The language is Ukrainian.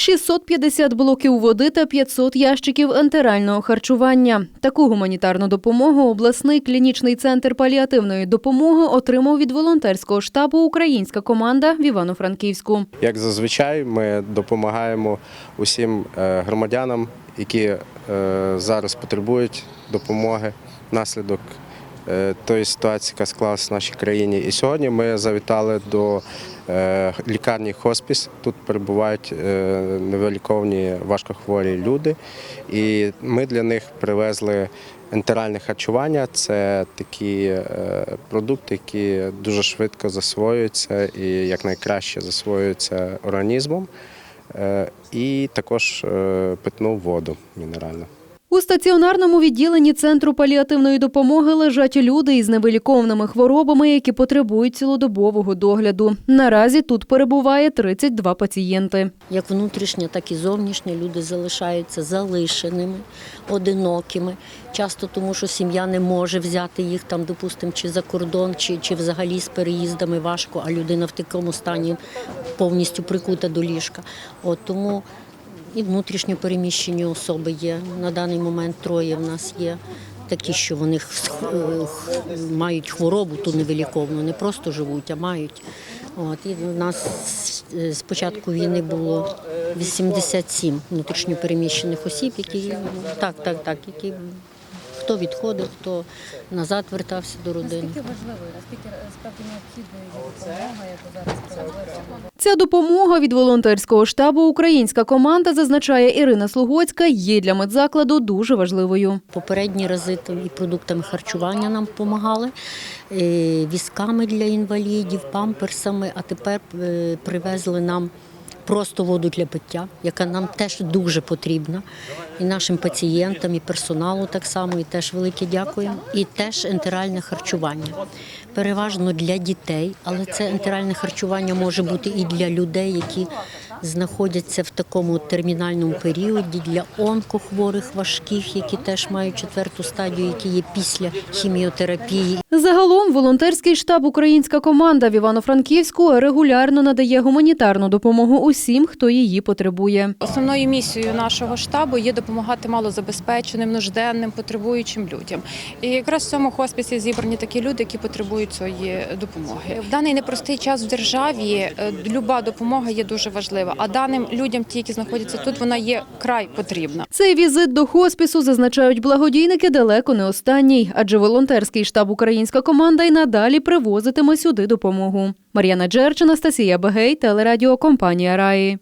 650 блоків води та 500 ящиків ентерального харчування. Таку гуманітарну допомогу обласний клінічний центр паліативної допомоги отримав від волонтерського штабу Українська команда в Івано-Франківську. Як зазвичай, ми допомагаємо усім е, громадянам, які е, зараз потребують допомоги внаслідок тої ситуації, яка склалася в нашій країні. І сьогодні ми завітали до е, лікарні хоспіс. Тут перебувають е, невиліковані важкохворі люди, і ми для них привезли. Ентеральне харчування це такі е, продукти, які дуже швидко засвоюються і якнайкраще засвоюються організмом. Е, І також е, питну воду мінеральну. У стаціонарному відділенні центру паліативної допомоги лежать люди із невилікованими хворобами, які потребують цілодобового догляду. Наразі тут перебуває 32 пацієнти. Як внутрішня, так і зовнішня люди залишаються залишеними, одинокими. Часто тому, що сім'я не може взяти їх там, допустимо, чи за кордон, чи, чи взагалі з переїздами важко, а людина в такому стані повністю прикута до ліжка. От тому і внутрішньо переміщені особи є. На даний момент троє в нас є. Такі, що вони мають хворобу ту невиліковну, не просто живуть, а мають. От, і в нас з- початку війни було 87 внутрішньопереміщених осіб, які так, так, так, які хто відходив, хто назад вертався до родини. Наскільки важливою, наскільки справді необхідною допомога, яку зараз? Ця допомога від волонтерського штабу Українська команда зазначає Ірина Слугоцька, є для медзакладу дуже важливою. Попередні рази і продуктами харчування нам допомагали, е, візками для інвалідів, памперсами, а тепер е, привезли нам просто воду для пиття, яка нам теж дуже потрібна. І нашим пацієнтам, і персоналу так само, і теж велике дякую. І теж ентеральне харчування. Переважно для дітей, але це ентеральне харчування може бути і для людей, які знаходяться в такому термінальному періоді, для онкохворих важких, які теж мають четверту стадію, які є після хіміотерапії. Загалом волонтерський штаб Українська команда в Івано-Франківську регулярно надає гуманітарну допомогу усім, хто її потребує. Основною місією нашого штабу є допомагати малозабезпеченим, нужденним, потребуючим людям. І якраз в цьому хосписі зібрані такі люди, які потребують цієї допомоги. В даний непростий час в державі е, люба допомога є дуже важлива. А даним людям, ті, які знаходяться тут, вона є край потрібна. Цей візит до хоспісу зазначають благодійники далеко не останній, адже волонтерський штаб Українська команда й надалі привозитиме сюди допомогу. Мар'яна Джерч, Анастасія Бегей, телерадіокомпанія Раї.